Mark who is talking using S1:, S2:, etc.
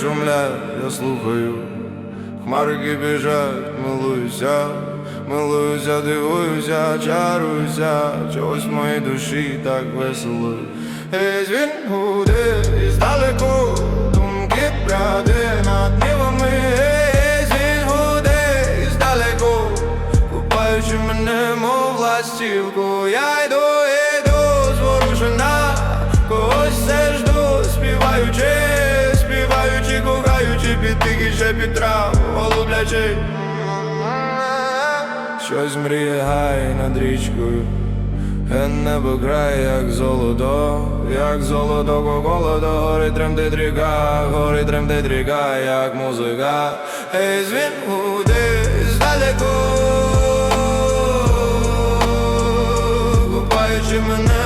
S1: земля, я слухаю, хмарки біжать, милуюся, милуюся, дивуюся, чаруюся, чогось в моїй душі так весело. Ей, він гуде іздалеку, думки пряде над нивами, Ей, він гуде іздалеку, купаючи мене, мов ластівку, я йду, тихий шепіт трав, голублячи. Щось мріє гай над річкою, Ге небо край, як золото, як золото голодо, гори тремтить ріка, гори тремтить ріка, як музика, Ей, звін гуде здалеку, купаючи мене,